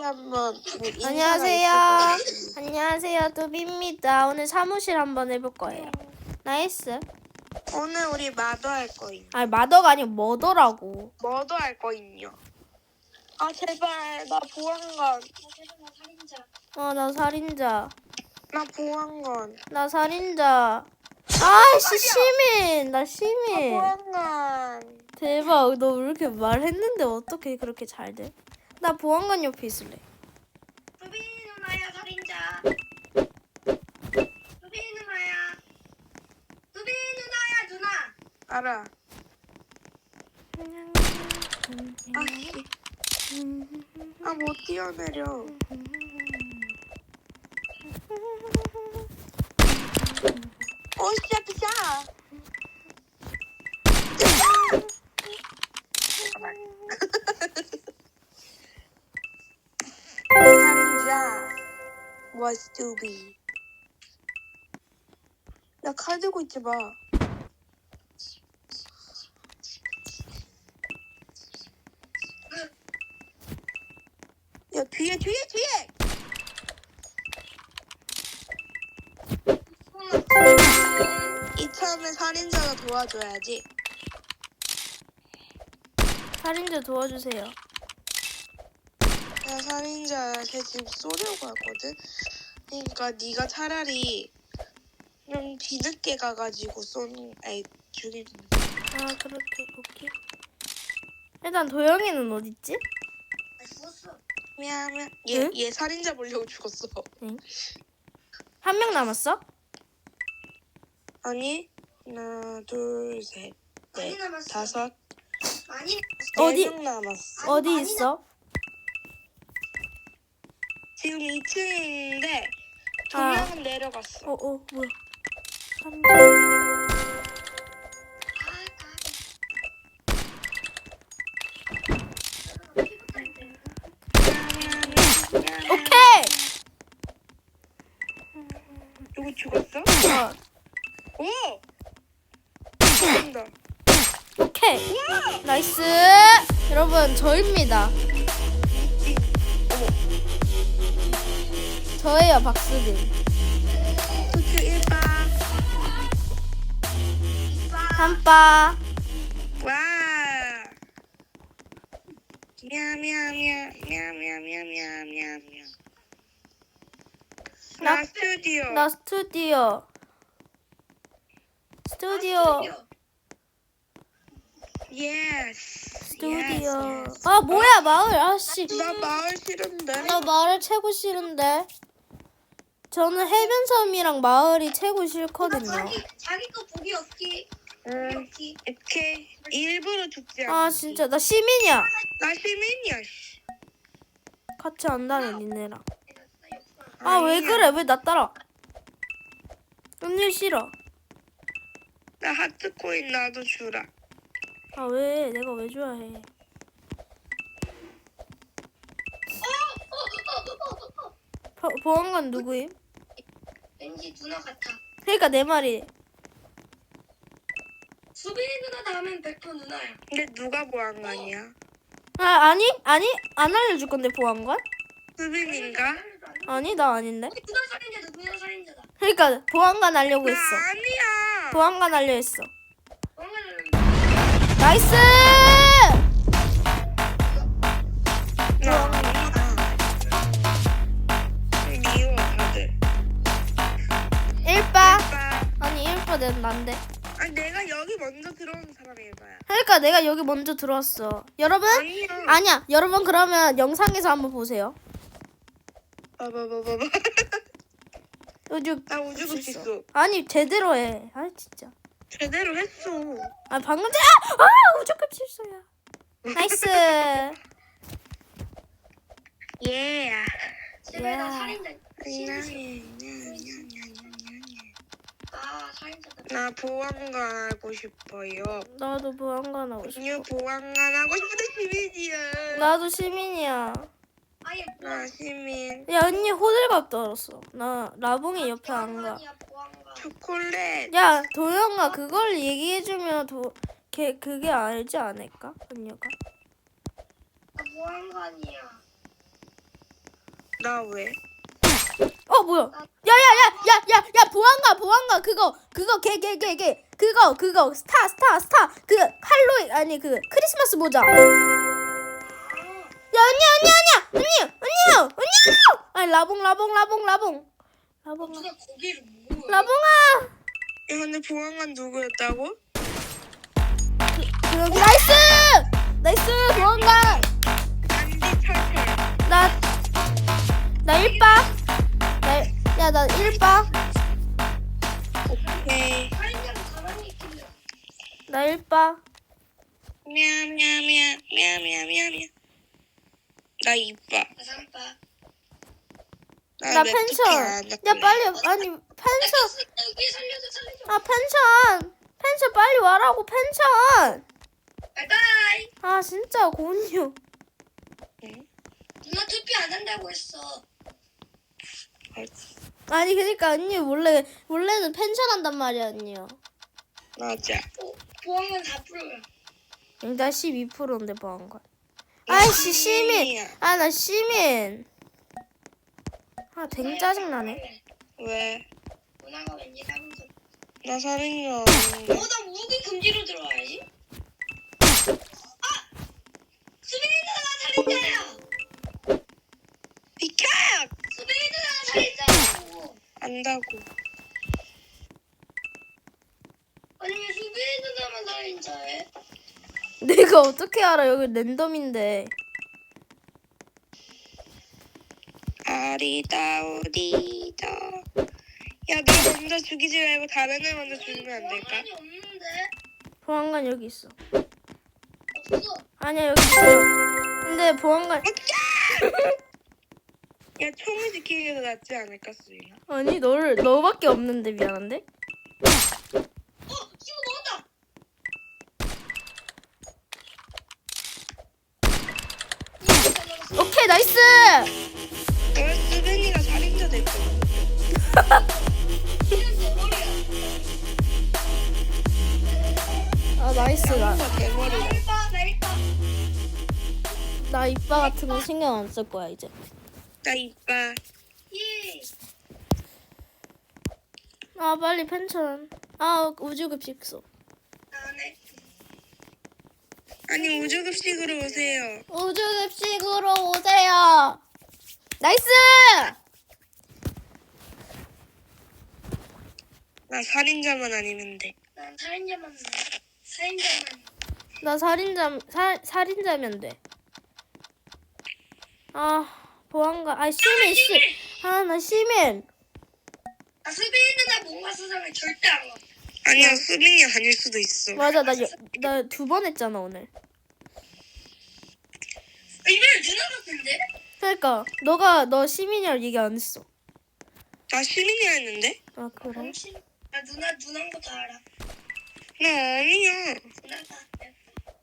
한번 뭐 안녕하세요. 안녕하세요. 뚜비입니다. 오늘 사무실 한번 해볼 거예요. 나이스. 오늘 우리 마더 할 거임. 아니 마더가 아니고 머더라고. 뭐도 할 거임요. 아 제발 나 보안관. 어 나 살인자. 나 보안관. 나 살인자. 아이씨 시민. 나나 시민. 보안관. 대박. 너 왜 이렇게 말했는데 어떻게 그렇게 잘 돼? 나 보안관 옆에 있을래. 루비 누나야 살인자. 루비 누나야. 루비 누나야 누나. 알아. 아 씨. 아 못 뛰어내려. 오샤 피자. 살 인자 was to be. 나 칼 들고 있지 마. 야 뒤에 뒤에 뒤에. 이 참에 살인자가 도와줘야지. 살인자 도와주세요. 나 살인자 쟤 지금 쏘려고 하거든. 그러니까 네가 차라리 좀 뒤늦게 가가지고 쏘는, 아니 죽이는. 아 그렇게 오케이. 일단 도영이는 어디 있지? 아 죽었어. 미안 미안. 응? 얘, 얘 살인자 보려고 죽었어. 한명 남았어? 아니 하나 둘 셋. 많이 넷, 남았어. 다섯, 많이 어디? 네명 남았어. 아니, 어디 많이 있어? 지금 2층에 있는데 두 아. 명은 내려갔어. 어, 어, 뭐야? 살인자. 오케이! 누구 죽었어? 어, 오! 죽는다. 오케이. 나이스! 여러분, 저입니다. 저예요, 박수빈. 투투 1바. 삼빠. 와. 나- 나 스튜디오. 나 스튜디오. 스튜디오. 예스. 스튜디오. 아, 뭐야, 마을. 아씨. 나 마을 싫은데. 나 마을 최고 싫은데. 저는 해변섬이랑 마을이 최고 싫거든요. 자기 자기 거 보기 없기. 보기 응. 없기. 오케이. 일부러 죽지 않아. 아, 진짜. 나 시민이야. 나 시민이야. 씨. 같이 안 다녀, 니네랑. 아, 왜 그래? 왜 나 따라? 언니 싫어. 나 하트 코인 나도 주라. 아, 왜? 내가 왜 좋아해? 보, 보안관 누구임? 왠지 누나 같아. 그러니까 내 말이. 수빈이 누나 다음엔 100% 누나야. 근데 누가 보안관이야? 아, 아니? 아니? 안 알려줄 건데, 보안관? 수빈인가? 아니, 나 아닌데. 누나 살인자다. 누나 살인자다. 그러니까 보안관 하려고 나 했어. 아니야. 보안관 하려 했어. 왕관을 나이스! 아니, 1바 내 난데. 아 내가 여기 먼저 들어온 사람이 봐야. 그러니까 내가 여기 먼저 들어왔어. 여러분? 아니야. 아니야. 여러분 그러면 영상에서 한번 보세요. 봐봐봐봐봐. 요즘 나 우주국 있어. 아니 제대로 해. 아 진짜. 제대로 했어. 아 방금 전 아, 아 우주급 실수야. 나이스. 예. 제발 나 야. 살인자. 아 살인자다. 나 보안관 하고 싶어요. 나도 보안관 하고 싶어. 언니 보안관 하고 싶은데 시민이야. 나도 시민이야. 아예 나 시민. 야 언니 호들갑 떨었어. 나 라봉이 옆에 안 가. 초콜릿. 야 도영아 그걸 얘기해주면 도 걔 그게 알지 않을까? 언니가. 나 보안관이야. 나 왜? 어 뭐야? 야야야야야야 보안가 보안가 그거 그거 걔 걔 걔 걔 그거 그거 스타 스타 스타 그 할로윈 아니 그 크리스마스 모자. 야 언니 언니 언니 언니 언니요 언니요. 아니 라봉 라봉 라봉 라봉 라봉아 누가 거기를 뭐? 라봉아 야 근데 보안관 누구였다고? 여기 나이스 나이스 보안가 안디 찰찰. 나나 나 야나 일바 오케이. 살인자는 가만히 있길래. 나 일바 미야미야미야 미야미야미야미야. 나 이빠. 나 삼바. 나 펜션 야 빨리 아니 펜션. 아 펜션 펜션 빨리 와라고 펜션 바이바이. 아 진짜 고은유 누나 투표 안 한다고 했어. 아니 그니까 언니 원래 원래는 펜션 한단 말이야 언니요 맞아. 보, 보험은 4%야. 그러니까 12%인데 뭐한 거야 아이씨 시민 아 나 시민 아댕 짜증 나네 왜? 누나가 왠지 사면서. 나 살인자 아닌데. 어, 나 무기 금지로 들어와야지. 안다고. 아니, 왜 수빈이 누나만 살인자해? 내가 어떻게 알아 여기 랜덤인데 아리다 우리다. 야, 너 먼저 죽이지 말고 다른 애 먼저 죽이면 안 될까? 없는데? 보안관 여기 있어 없어. 아니야 여기 있어 근데 보안관 야, 총을 더 낫지 않을까, 수인아? 아니 너를 너밖에 없는데 미안한데 어! 친구 먹었다! 오케이 나이스 왜 수빈이가 살인자 머리야. 아 나이스가 나 대머리다. 나 일까? 나 일까? 나 이빠 같은 거 신경 안 쓸 거야 이제 나 이빠. 예. 아 빨리 펜션 아 우주급식소 나네. 아니, 우주급식으로 오세요. 우주급식으로 오세요 나이스 나 살인자만 아니면 돼. 난 살인자만 나. 살인자만. 나 살인자 살 살인자면 돼 아 보안관 아 시민 씨아나 시민 아, 수빈이 누나 뭔가 수상해. 절대 안 와. 아니야, 수빈이 아닐 수도 있어. 맞아 나나 두 번 했잖아 오늘 아, 이번엔 누나 같은데? 그러니까 너가 너 시민이라고 얘기 안 했어 나 시민이었는데? 아 그래 당신. 나 누나 누나인 거 다 알아. 나 아니야. 누나가.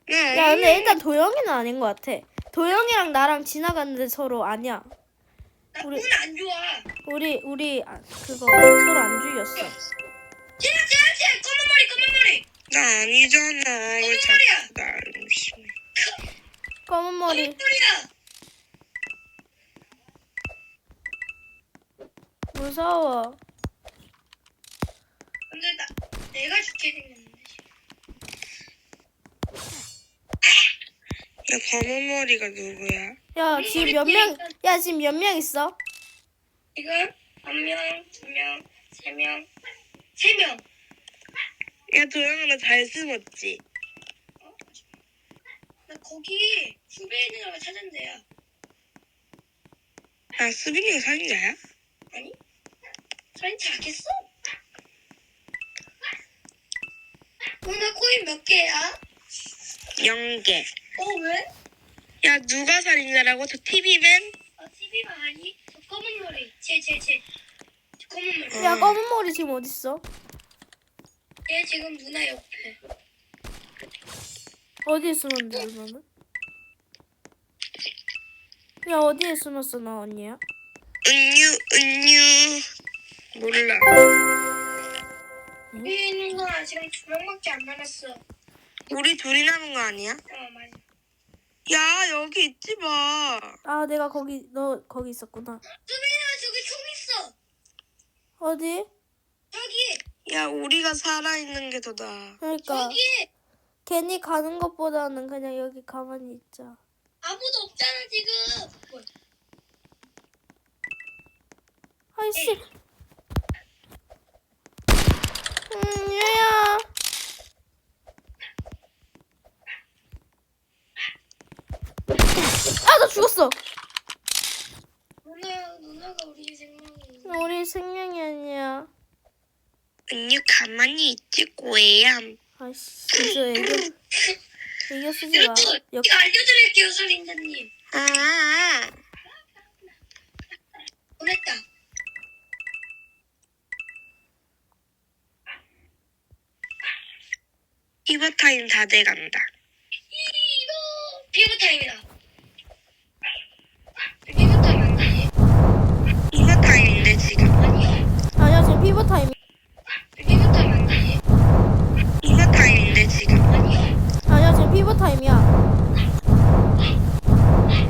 나야 아니야. 근데 일단 도영이는 아닌 것 같아 도영이랑 나랑 지나갔는데 서로 아니야 나 우리- 운안 좋아. 우리 우리 아, 그거 서로 안 죽였어 쟤야 쟤야 쟤 검은 머리 검은 머리. 나 아니잖아. 이걸 자꾸 나 의심해. 검은 머리 검은 머리야. 무서워 근데 나 내가 죽게 생겼는데. 야, 검은 머리가 누구야? 야 지금 몇 명 야 지금 몇 명 있어 지금 한 명, 두 명, 세 명, 세 명. 야, 도영아, 나잘 숨었지? 어? 나 거기 수빈이 누나가 찾은데요. 아, 수빈이가 살인자야? 아니? 살인자 하겠어? 누나 코인 몇 개야? 영계. 어 왜? 야, 누가 살인자라고? 저 TV맨? 아 TV가 아니? 저 검은 머리. 쟤 쟤 쟤. 저 검은 머리. 야 검은 머리 지금 어딨어 얘 지금 누나 옆에. 어디에 숨었는데 너는 야 어디에 숨었어 너 언니야 은유, 은유. 몰라. 수빈이 누나 지금 두 명밖에 안 남았어. 어 우리 둘이 남은 거 아니야? 맞아. 야 여기 있지 마. 아 내가 거기 너 거기 있었구나. 수빈아 저기 총 있어. 어디? 저기 야 우리가 살아 있는 게 더 나아. 그러니까 저기 괜히 가는 것보다는 그냥 여기 가만히 있자. 아무도 없잖아 지금. 뭐, 아이씨. 음, 얘야. 아, 나 죽었어. 누나 누나가 우리 생명이. 우리 생명이 아니야. 언니 가만히 있지 꼬야. 아이씨, 진짜 애교, 애교 쓰지 마. 역, 이거 알려드릴게요 살인자님. 아. 보냈다. 이버 타임 다 돼간다. 이거 피부 타임이다. 피부 타임 아니지? 이버 타임인데 지금. 아니요. 아니야, 지금 피부 타임. 피부 타임 아니지? 이버 타임인데 지금. 아니요. 아니야, 지금 피부 타임이야.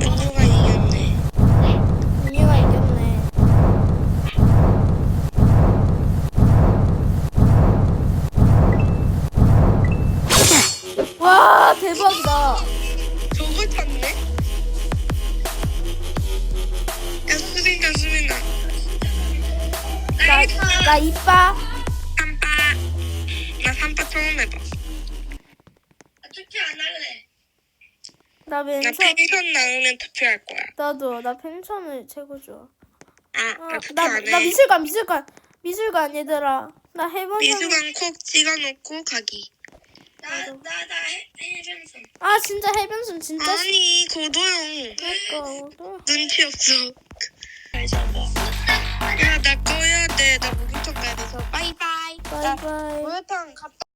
누가 이겼네. 언니가 이겼네. 와, 대박이다. 나, 나 이빠. 삼빠. 나 삼빠 처음 해봐. 투표 안 할래. 나나 멘션. 펜션 나오면 투표할 거야. 나도, 나 펜션을 최고 좋아. 아, 어, 나 투표 나, 안 해. 나 미술관, 미술관. 미술관 얘들아. 나 해본 적. 미술관 콕 찍어놓고 가기. 나나나 해변선. 아, 진짜 해변순 진짜 싫 아니 고도영 그러니까. 눈치 없어. 야 나 꺼야 돼. 나 목욕탕 가야 돼서. 바이바이. 나 바이바이. 목욕탕 갔다.